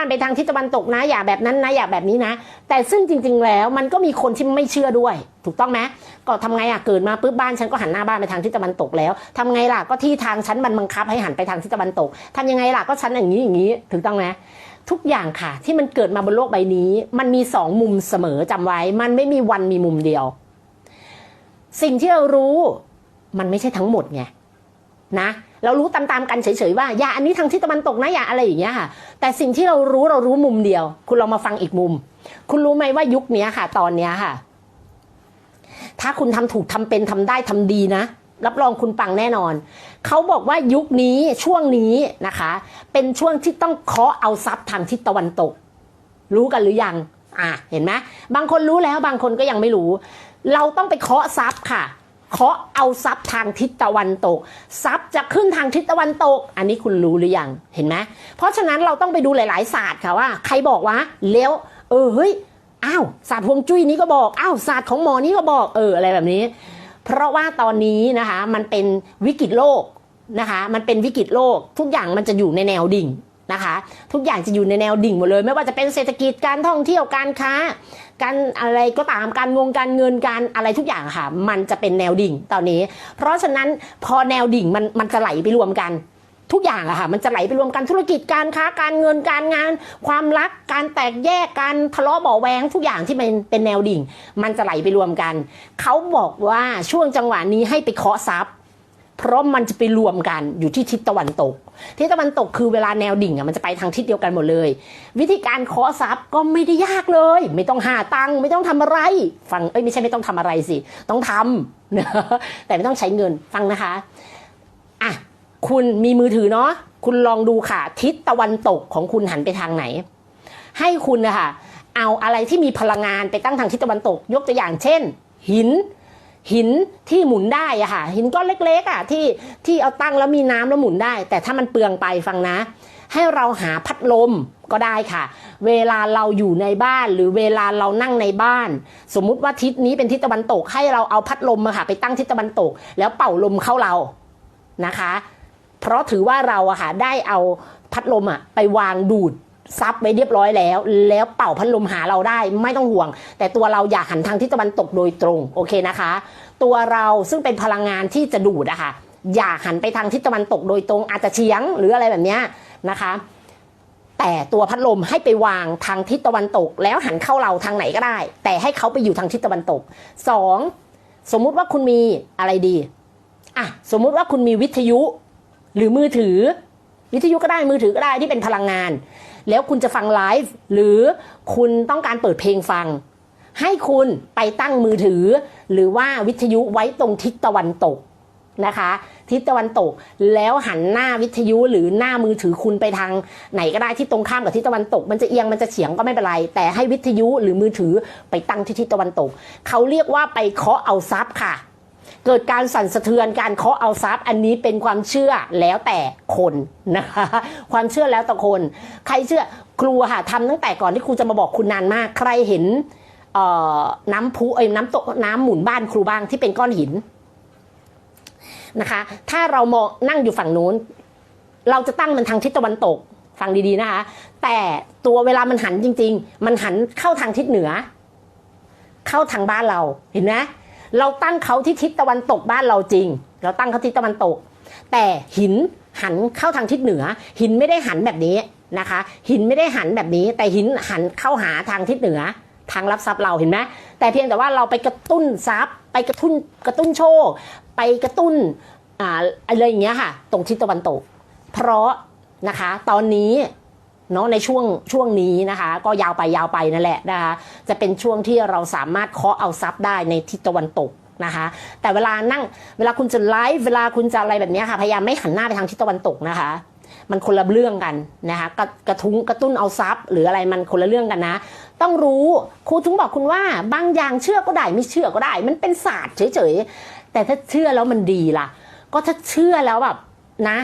บ้านไปทางทิศตะวันตกนะ อย่าแบบนั้นนะอย่าแบบนี้นะ แต่ซึ่งจริง ๆ แล้วมันก็มีคนที่ไม่เชื่อด้วย ถูกต้องไหมก็ทำไงอะเกิดมาปุ๊บบ้านฉันก็หันหน้าบ้านไปทางทิศตะวันตกแล้วทำไงล่ะก็ที่ทางฉันมันบังคับให้หันไปทางทิศตะวันตกทำยังไงล่ะก็ฉันอย่างนี้อย่างนี้ถูกต้องไหมทุกอย่างค่ะ ที่มันเกิดมาบนโลกใบนี้ มันมีสองมุมเสมอจำไว้ มันไม่มีวันมีมุมเดียว สิ่งที่เรารู้ มันไม่ใช่ทั้งหมดไงนะ เรารู้ตามๆกันเฉยๆว่ายาอันนี้ทางทิศตะวันตกนะยาอะไรอย่างเงี้ยค่ะ แต่สิ่งที่เรารู้เรารู้มุมเดียว คุณลองมาฟังอีกมุม คุณรู้ไหมว่ายุคนี้ค่ะ ตอนนี้ค่ะ ถ้าคุณทำถูกทำเป็นทำได้ทำดีนะรับรองคุณปังแน่นอน เขาบอกว่ายุคนี้ช่วงนี้นะคะ เป็นช่วงที่ต้องเคาะเอาทรัพย์ทางทิศตะวันตก รู้กันหรือยัง อะเห็นไหมบางคนรู้แล้วบางคนก็ยังไม่รู้ เราต้องไปเคาะทรัพย์ค่ะ เคาะเอาทรัพย์ทางทิศตะวันตกทรัพย์จะขึ้นทางทิศตะวันตก อันนี้คุณรู้หรือยังเห็นไหมเพราะฉะนั้นเราต้องไปดูหลาย ๆ ศาสตร์ค่ะว่า ใครบอกว่าแล้วเออเฮ้ยอ้าวศาสตร์ฮวงจุ้ยนี้ก็บอกอ้าวศาสตร์ของหมอนี้ก็บอกเอออะไรแบบนี้ เพราะว่าตอนนี้นะคะมันเป็นวิกฤตโลกนะคะ มันเป็นวิกฤตโลก ทุกอย่างมันจะอยู่ในแนวดิ่ง นะคะ ทุกอย่างจะอยู่ในแนวดิ่งหมดเลย ไม่ว่าจะเป็นเศรษฐกิจการท่องเที่ยวการค้า การอะไรก็ตามการงงการเงินการอะไรทุกอย่างค่ะ มันจะเป็นแนวดิ่งตอนนี้ เพราะฉะนั้นพอแนวดิ่งมันมันจะไหลไปรวมกันทุกอย่างอะค่ะมันจะไหลไปรวมกันธุรกิจการค้าการเงินการงาน ความรักการแตกแยกการทะเลาะเบาแวงทุกอย่างที่เป็นเป็นแนวดิ่ง มันจะไหลไปรวมกัน เขาบอกว่าช่วงจังหวะนี้ให้ไปเคาะทรัพย์ เพราะมันจะไปรวมกันอยู่ที่ทิศตะวันตก ทิศตะวันตกคือเวลาแนวดิ่งอะมันจะไปทางทิศเดียวกันหมดเลย วิธีการเคาะทรัพย์ก็ไม่ได้ยากเลย ไม่ต้องหาตังค์ไม่ต้องทำอะไร ฟังเอ้ยไม่ใช่ไม่ต้องทำอะไรสิ ต้องทำนะแต่ไม่ต้องใช้เงินฟังนะคะอะคุณมีมือถือเนาะคุณลองดูค่ะ ทิศตะวันตกของคุณหันไปทางไหน ให้คุณนะคะเอาอะไรที่มีพลังงานไปตั้งทางทิศตะวันตก ยกตัวอย่างเช่น หิน หินที่หมุนได้อะค่ะ หินก้อนเล็กๆอะที่ที่เอาตั้งแล้วมีน้ำแล้วหมุนได้ แต่ถ้ามันเปลืองไปฟังนะ ให้เราหาพัดลมก็ได้ค่ะ เวลาเราอยู่ในบ้านหรือเวลาเรานั่งในบ้าน สมมุติว่าทิศนี้เป็นทิศตะวันตก ให้เราเอาพัดลมมาค่ะ ไปตั้งทิศตะวันตก แล้วเป่าลมเข้าเรานะคะ เพราะถือว่าเราอะค่ะได้เอาพัดลมอะไปวางดูด ซับไว้เรียบร้อยแล้ว แล้วเป่าพัดลมหาเราได้ไม่ต้องห่วง แต่ตัวเราอย่าหันทางทิศตะวันตกโดยตรงโอเคนะคะ ตัวเราซึ่งเป็นพลังงานที่จะดูดอะค่ะอย่าหันไปทางทิศตะวันตกโดยตรงอาจจะเฉียงหรืออะไรแบบเนี้ยนะคะ แต่ตัวพัดลมให้ไปวางทางทิศตะวันตก แล้วหันเข้าเราทางไหนก็ได้ แต่ให้เขาไปอยู่ทางทิศตะวันตกสองสมมุติว่าคุณมีอะไรดีอะสมมุติว่าคุณมีวิทยุหรือมือถือ วิทยุก็ได้มือถือก็ได้ที่เป็นพลังงาน แล้วคุณจะฟังไลฟ์หรือคุณต้องการเปิดเพลงฟัง ให้คุณไปตั้งมือถือ หรือว่าวิทยุไว้ตรงทิศตะวันตกนะคะ ทิศตะวันตกแล้วหันหน้าวิทยุหรือหน้ามือถือคุณไปทางไหนก็ได้ที่ตรงข้ามกับทิศตะวันตก มันจะเอียงมันจะเฉียงก็ไม่เป็นไร แต่ให้วิทยุหรือมือถือไปตั้งที่ทิศตะวันตก เขาเรียกว่าไปเคาะเอาทรัพย์ค่ะ เกิดการสั่นสะเทือนการเคาะเอาทรัพย์ อันนี้เป็นความเชื่อแล้วแต่คนนะคะ ความเชื่อแล้วแต่คน ใครเชื่อครูค่ะทำตั้งแต่ก่อนที่ครูจะมาบอกคุณนานมาก ใครเห็นน้ำพุเอ้ยน้ำตกน้ำหมุนบ้านครูบ้างที่เป็นก้อนหินนะคะ ถ้าเรามองนั่งอยู่ฝั่งนู้น เราจะตั้งมันทางทิศตะวันตกฟังดีๆนะคะ แต่ตัวเวลามันหันจริง ๆ มันหันเข้าทางทิศเหนือ เข้าทางบ้านเราเห็นไหม เราตั้งเขาที่ทิศตะวันตกบ้านเราจริง เราตั้งเขาทิศตะวันตก แต่หินหันเข้าทางทิศเหนือ หินไม่ได้หันแบบนี้นะคะ หินไม่ได้หันแบบนี้ แต่หินหันเข้าหาทางทิศเหนือ ทางรับทรัพย์เราเห็นไหมแต่เพียงแต่ว่าเราไปกระตุ้นทรัพย์ ไปกระตุ้นกระตุ้นโชค ไปกระตุ้นอ่าอะไรอย่างเงี้ยค่ะ ตรงทิศตะวันตก เพราะนะคะ ตอนนี้ เนาะในช่วงช่วงนี้นะคะ ก็ยาวไปยาวไปนั่นแหละนะคะจะเป็นช่วงที่เราสามารถเคาะเอาทรัพย์ได้ในทิศตะวันตกนะคะแต่เวลานั่งเวลาคุณจะไลฟ์เวลาคุณจะอะไรแบบนี้ค่ะพยายามไม่หันหน้าไปทางทิศตะวันตกนะคะ มันคนละเรื่องกันนะคะกระกระทุ้งกระตุ้นเอาทรัพย์หรืออะไรมันคนละเรื่องกันนะ ต้องรู้ครูถึงบอกคุณว่าบางอย่างเชื่อก็ได้ไม่เชื่อก็ได้ มันเป็นศาสตร์เฉยๆแต่ถ้าเชื่อแล้วมันดีล่ะ ก็ถ้าเชื่อแล้วแบบนะ